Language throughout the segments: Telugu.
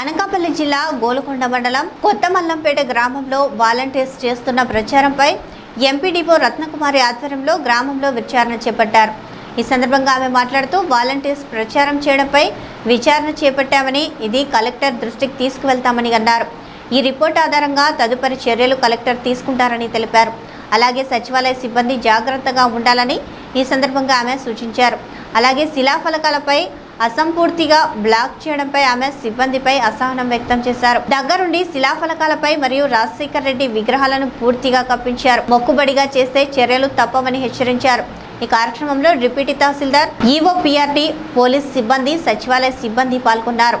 అనకాపల్లి జిల్లా గోలుకొండ మండలం కొత్తమల్లంపేట గ్రామంలో వాలంటీర్స్ చేస్తున్న ప్రచారంపై ఎంపీడీఓ రత్నకుమారి ఆధ్వర్యంలో గ్రామంలో విచారణ చేపట్టారు. ఈ సందర్భంగా ఆమె మాట్లాడుతూ వాలంటీర్స్ ప్రచారం చేయడంపై విచారణ చేపట్టామని ఇది కలెక్టర్ దృష్టికి తీసుకువెళ్తామని అన్నారు. ఈ రిపోర్ట్ ఆధారంగా తదుపరి చర్యలు కలెక్టర్ తీసుకుంటారని తెలిపారు. అలాగే సచివాలయ సిబ్బంది జాగ్రత్తగా ఉండాలని ఈ సందర్భంగా ఆమె సూచించారు. అలాగే శిలాఫలకాలపై అసంపూర్తిగా బ్లాక్ చేయడంపై ఆమె సిబ్బందిపై అసహనం వ్యక్తం చేశారు. దగ్గరుండి శిలాఫలకాలపై మరియు రాజశేఖర్ రెడ్డి విగ్రహాలను పూర్తిగా కప్పించారు. మొక్కుబడిగా చేస్తే చర్యలు తప్పవని హెచ్చరించారు. ఈ కార్యక్రమంలో deputy tahsildar EO PRT police సిబ్బంది సచివాలయ సిబ్బంది పాల్గొన్నారు.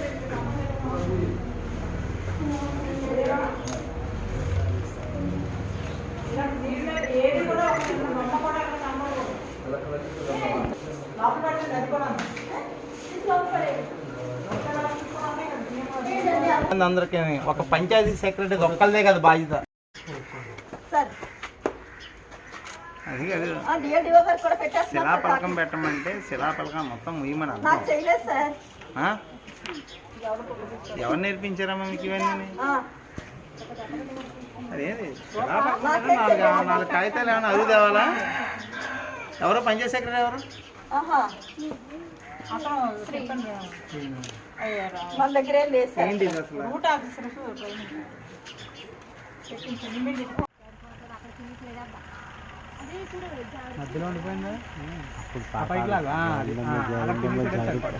అందరికీ ఒక పంచాయతీ సెక్రటరీ ఒక్కళ్ళదే కదా బాధ్యత. సార్. అది అది శిలాపలకం పెట్టమంటే శిలాపలకం మొత్తం ముయ్యమని? ఎవరు నేర్పించారమ్మా మీకు ఇవన్నీ? అదేంది? శిలాపలకం నాలుగు నాలుగు కాగితాలు ఏమైనా అరుగు తేవాలా? ఎవరో? పంచాయతీ సెక్రటరీ ఎవరు? మన దగ్గర ఏం లేదు సార్. ఏంటి ఇది అసలు మధ్యలో ఉండిపోయిందా? ఆ పైకి లాగా? ఆ, అది. ఆ, అలా కిందకి పెట్టేస్తారు.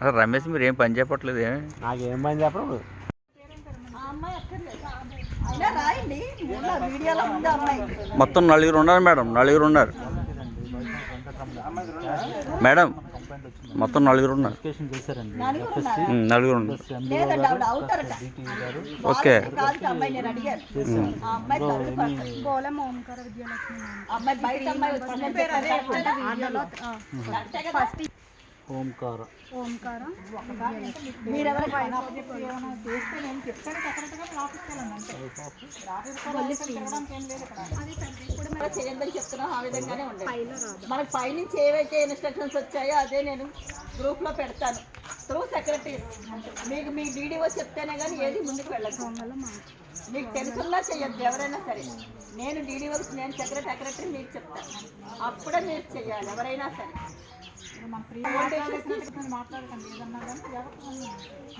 అసలు రమేష్ మీరు ఏం పని చెప్పట్లేదు ఏమి నాకేం పని చెప్పరు మొత్తం నలుగురు ఉన్నారు మేడం నలుగురు ఉన్నారు. మేడం మొత్తం నలుగురు ఉన్నారు. నలుగురు ఓకే. అమ్మాయి బయట అమ్మాయి ఓంకార. మీరెవరు చేయండి చెప్తున్నాం ఆ విధంగానే ఉండండి. మనకి పైనుంచి ఏవైతే ఇన్స్ట్రక్షన్స్ వచ్చాయో అదే నేను గ్రూప్లో పెడతాను. త్రూ సెక్రటరీ మీకు మీ డీడీఓ చెప్తేనే కానీ ఏది ముందుకు వెళ్ళదు. మీకు తెలుసున్నా చెయ్యొద్దు ఎవరైనా సరే. నేను డీడీఓ నేను సెక్రటరీ సెక్రటరీ మీకు చెప్తాను. అప్పుడే మీరు చెయ్యాలి ఎవరైనా సరే.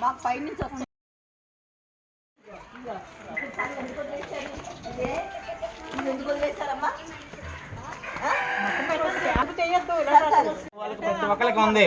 మాకు పైనుంచి వాళ్ళకి ప్రతి ఒక్కరికి ఉంది.